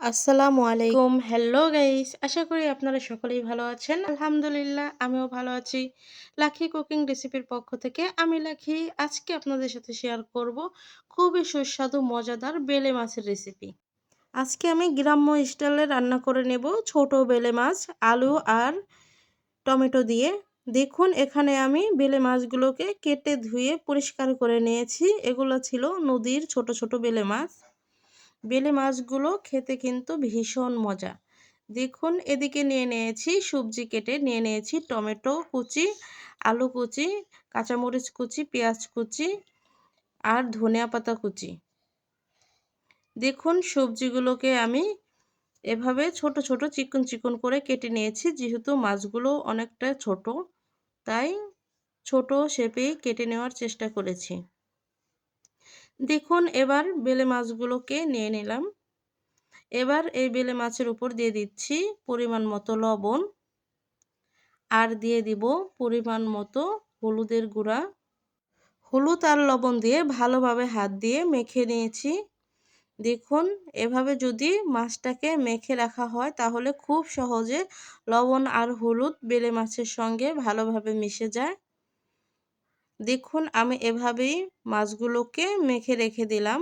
আসসালামু আলাইকুম। Hello guys আশা করি আপনারা সকলেই ভালো আছেন। আলহামদুলিল্লাহ, আমিও ভালো আছি। লাখি কুকিং রেসিপির পক্ষ থেকে আমি লাখি, আজকে আপনাদের সাথে শেয়ার করব খুবই সুস্বাদু, মজাদার বেলে মাছের রেসিপি আজকে আমি গ্রাম্য স্টাইলে রান্না করে নেব ছোট বেলে মাছ, আলু আর টমেটো দিয়ে। দেখুন, এখানে আমি বেলে মাছগুলোকে কেটে ধুয়ে পরিষ্কার করে নিয়েছি। এগুলো ছিল নদীর ছোট ছোট বেলে মাছ। বেলে মাছগুলো খেতে কিন্তু ভীষণ মজা। দেখুন, এদিকে নিয়ে নিয়েছি সবজি কেটে, নিয়ে নিয়েছি টমেটো কুচি, আলু কুচি, কাঁচামরিচ কুচি, পেঁয়াজ কুচি আর ধনিয়া পাতা কুচি। দেখুন, সবজিগুলোকে আমি এভাবে ছোট ছোট চিকন চিকন করে কেটে নিয়েছি। যেহেতু মাছগুলো অনেকটা ছোট, তাই ছোট শেপেই কেটে নেওয়ার চেষ্টা করেছি। দেখুন, এবার বেলে মাছগুলোকে নিয়ে নিলাম। এবার এই বেলে মাছের উপর দিয়ে দিচ্ছি পরিমাণ মতো লবণ। আর দিয়ে দিব পরিমাণ মতো হলুদের গুঁড়া। হলুদ আর লবণ দিয়ে ভালোভাবে হাত দিয়ে মেখে নিয়েছি। দেখুন, এভাবে যদি মাছটাকে মেখে রাখা হয়, তাহলে খুব সহজে লবণ আর হলুদ বেলে মাছের সঙ্গে ভালোভাবে মিশে যায়। দেখুন, আমি এভাবেই মাছগুলোকে মেখে রেখে দিলাম।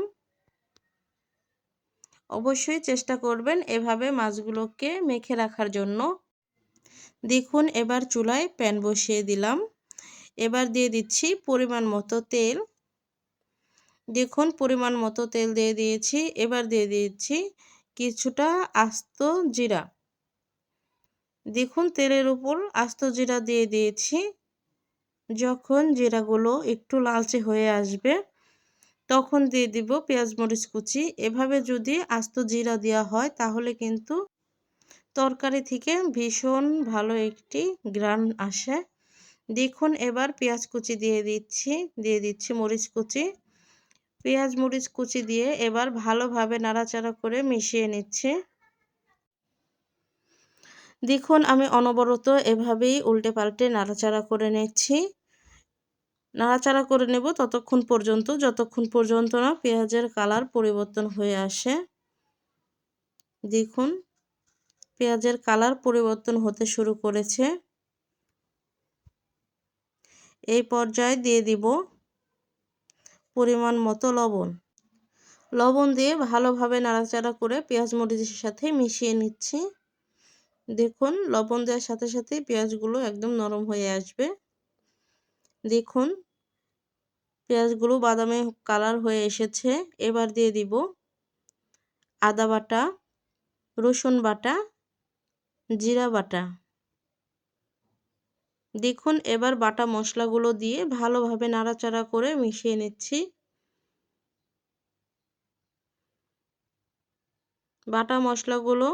অবশ্যই চেষ্টা করবেন এভাবে মাছগুলোকে মেখে রাখার জন্য। দেখুন, এবার চুলায় প্যান বসিয়ে দিলাম। এবার দিয়ে দিচ্ছি পরিমাণ মতো তেল। দেখুন, পরিমাণ মতো তেল দিয়ে দিয়েছি। এবার দিয়ে দিয়েছি কিছুটা আস্ত জিরা। দেখুন, তেলের উপর আস্ত জিরা দিয়ে দিয়েছি। যখন জিরাগুলো একটু লালচে হয়ে আসবে, তখন দিয়ে দিব পেঁয়াজ, মরিচ কুচি। এভাবে যদি আস্ত জিরা দেওয়া হয়, তাহলে কিন্তু তরকারি থেকে ভীষণ ভালো একটি গ্রান আসে। দেখুন, এবার পেঁয়াজ কুচি দিয়ে দিচ্ছি দিয়ে দিচ্ছি মরিচ কুচি। পেঁয়াজ, মরিচ কুচি দিয়ে এবার ভালোভাবে নাড়াচাড়া করে মিশিয়ে নিচ্ছি। দেখুন, আমি অনবরত এভাবেই উল্টে পাল্টে নাড়াচাড়া করে নিচ্ছি। নাড়াচাড়া করে নেব ততক্ষণ পর্যন্ত, যতক্ষণ পর্যন্ত না পেঁয়াজের কালার পরিবর্তন হয়ে আসে। দেখুন, পেঁয়াজের কালার পরিবর্তন হতে শুরু করেছে। এই পর্যায়ে দিয়ে দিব পরিমাণ মতো লবণ। লবণ দিয়ে ভালোভাবে নাড়াচাড়া করে পেঁয়াজ মরিচের সাথে মিশিয়ে নিচ্ছি। দেখুন, লবণ দেওয়ার সাথে সাথে পেঁয়াজগুলো একদম নরম হয়ে আসবে। দেখুন পেঁয়াজগুলো বাদামে কালার হয়ে এসেছে, এবার দিয়ে দিব আদা বাটা, রসুন বাটা, জিরা বাটা। দেখুন, এবার বাটা মশলাগুলো দিয়ে ভালোভাবে নাড়াচাড়া করে মিশিয়ে নিচ্ছি। বাটা মশলাগুলো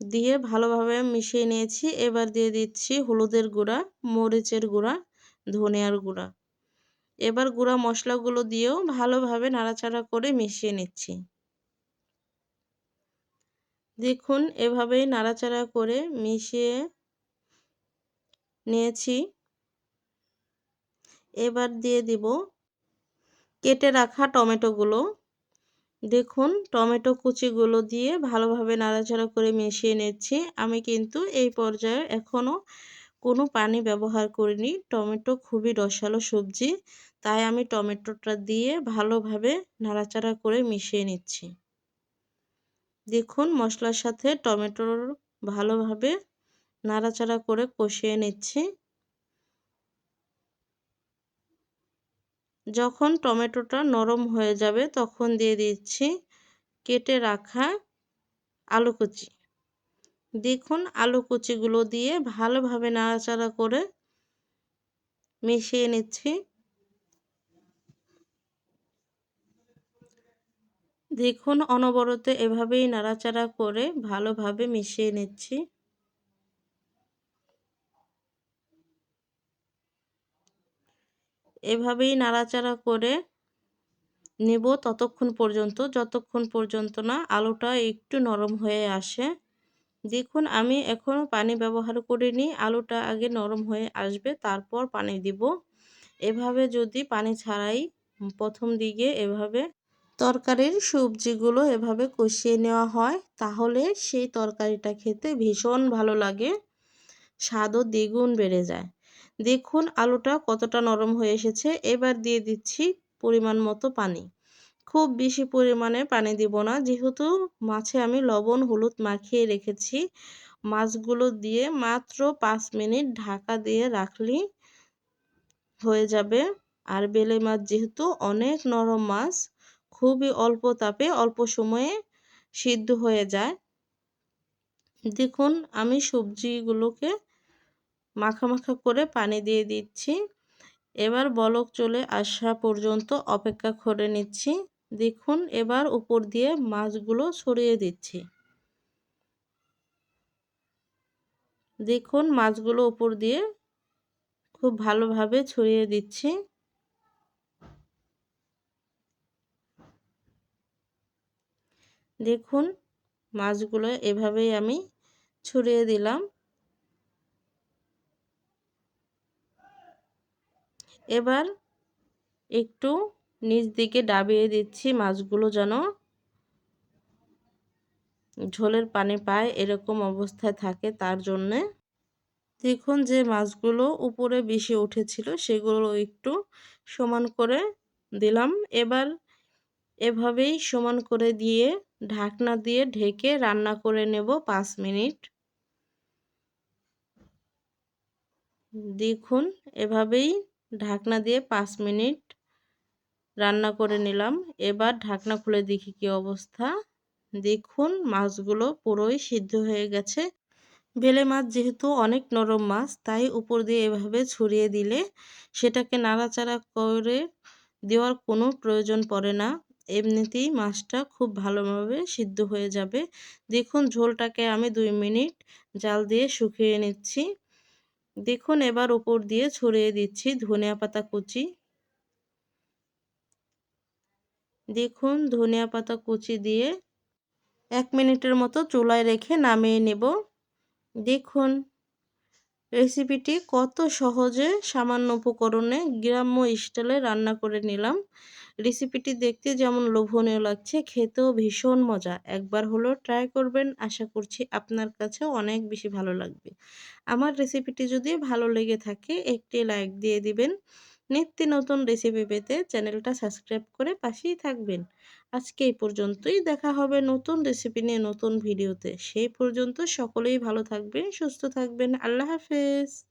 দিয়ে ভালোভাবে মিশিয়ে নিয়েছি, এবার দিয়ে দিচ্ছি হলুদের গুঁড়া, মরিচের গুঁড়া, ধনিয়ার গুঁড়া। এবার গুঁড়া মশলাগুলো দিয়েও ভালোভাবে নাড়াচাড়া করে মিশিয়ে নিচ্ছি। দেখুন, এভাবেই নাড়াচাড়া করে মিশিয়ে নিয়েছি। এবার দিয়ে দিব কেটে রাখা টমেটোগুলো। দেখুন, টমেটো কুচিগুলো দিয়ে ভালোভাবে নাড়াচাড়া করে মিশিয়ে নিচ্ছি। আমি কিন্তু এই পর্যায়ে এখনও কোনো পানি ব্যবহার করিনি। টমেটো খুবই রসালো সবজি। তাই আমি টমেটোটা দিয়ে ভালোভাবে নাড়াচাড়া করে মিশিয়ে নিচ্ছি। দেখুন, মশলার সাথে টমেটোর ভালোভাবে নাড়াচাড়া করে কষিয়ে নিচ্ছি। যখন টমেটোটা নরম হয়ে যাবে, তখন দিয়ে দিচ্ছি কেটে রাখা আলু কুচি। দেখুন, আলু কুচিগুলো দিয়ে ভালোভাবে নাড়াচাড়া করে মিশিয়ে নিচ্ছি। দেখুন, অনবরত এভাবেই নাড়াচাড়া করে ভালোভাবে মিশিয়ে নিচ্ছি। এভাবেই নাড়াচাড়া করে নেব ততক্ষণ পর্যন্ত, যতক্ষণ পর্যন্ত না আলুটা একটু নরম হয়ে আসে। দেখুন, আমি এখনও পানি ব্যবহার করিনি, আলুটা আগে নরম হয়ে আসবে, তারপর পানি দিব। এভাবে যদি পানি ছাড়াই, প্রথম দিকে এভাবে তরকারির সবজিগুলো এভাবে কষিয়ে নেওয়া হয়, তাহলে সেই তরকারিটা খেতে ভীষণ ভালো লাগে। স্বাদও দ্বিগুণ বেড়ে যায়। দেখুন আলুটা কতটা নরম হয়ে এসেছে। এবার দিয়ে দিচ্ছি পরিমাণ মতো পানি। খুব বেশি পরিমাণে পানি দিব না। যেহেতু মাছে আমি লবণ হলুদ মাখিয়ে রেখেছি, মাছগুলো দিয়ে মাত্র পাঁচ মিনিট ঢাকা দিয়ে রাখলেই হয়ে যাবে। আর বেলে মাছ যেহেতু অনেক নরম মাছ খুবই অল্প তাপে অল্প সময়ে সিদ্ধ হয়ে যায়। দেখুন, আমি সবজিগুলোকে মাখা মাখা করে পানি দিয়ে দিচ্ছি। এবার বলক চলে আসা পর্যন্ত অপেক্ষা করে নিচ্ছি। দেখুন, এবার উপর দিয়ে মাছগুলো ছড়িয়ে দিচ্ছি। দেখুন, মাছগুলো উপর দিয়ে খুব ভালোভাবে ছড়িয়ে দিচ্ছি। দেখুন, মাছগুলো এভাবেই আমি ছড়িয়ে দিলাম। এবার একটু নিচ দিকে ডাবিয়ে দিচ্ছি মাছগুলো যেন ঝোলের পানি পায়, এরকম অবস্থায় থাকে তার জন্যে। দেখুন যে মাছগুলো উপরে বেশি উঠেছিল, সেগুলো একটু সমান করে দিলাম। এবার এভাবেই সমান করে দিয়ে ঢাকনা দিয়ে ঢেকে রান্না করে নেব পাঁচ মিনিট। দেখুন, এভাবেই ঢাকনা দিয়ে পাঁচ মিনিট রান্না করে নিলাম। এবার ঢাকনা খুলে দেখি কি অবস্থা। দেখুন, মাছগুলো পুরোই সিদ্ধ হয়ে গেছে। বেলে মাছ যেহেতু অনেক নরম মাছ, তাই উপর দিয়ে এভাবে ছড়িয়ে দিলে সেটাকে নাড়াচাড়া করে দেওয়ার কোনো প্রয়োজন পড়ে না। এমনিতেই মাছটা খুব ভালোভাবে সিদ্ধ হয়ে যাবে। দেখুন ঝোলটাকে আমি দুই মিনিট জাল দিয়ে শুকিয়ে নিচ্ছি। দেখুন এবার উপর দিয়ে ছড়িয়ে দিচ্ছি ধনিয়া পাতা কুচি। দেখুন ধনিয়া পাতা কুচি দিয়ে এক মিনিটের মতো চুলায় রেখে নামিয়ে নেব। দেখুন রেসিপিটি কত সহজে সামান্য উপকরণে গ্রাম্য স্টাইলে রান্না করে নিলাম। রেসিপিটি দেখতে যেমন লোভনীয় লাগছে, খেতেও ভীষণ মজা। একবার হলো ট্রাই করবেন, আশা করছি আপনার কাছেও অনেক বেশি ভালো লাগবে। আমার রেসিপিটি যদি ভালো লেগে থাকে, একটি লাইক দিয়ে দিবেন। নিত্য নতুন রেসিপি পেতে চ্যানেলটা সাবস্ক্রাইব করে পাশেই থাকবেন। আজকে এই পর্যন্তই, দেখা হবে নতুন রেসিপি নিয়ে নতুন ভিডিওতে সেই পর্যন্ত সকলেই ভালো থাকবেন, সুস্থ থাকবেন। আল্লাহ হাফেজ।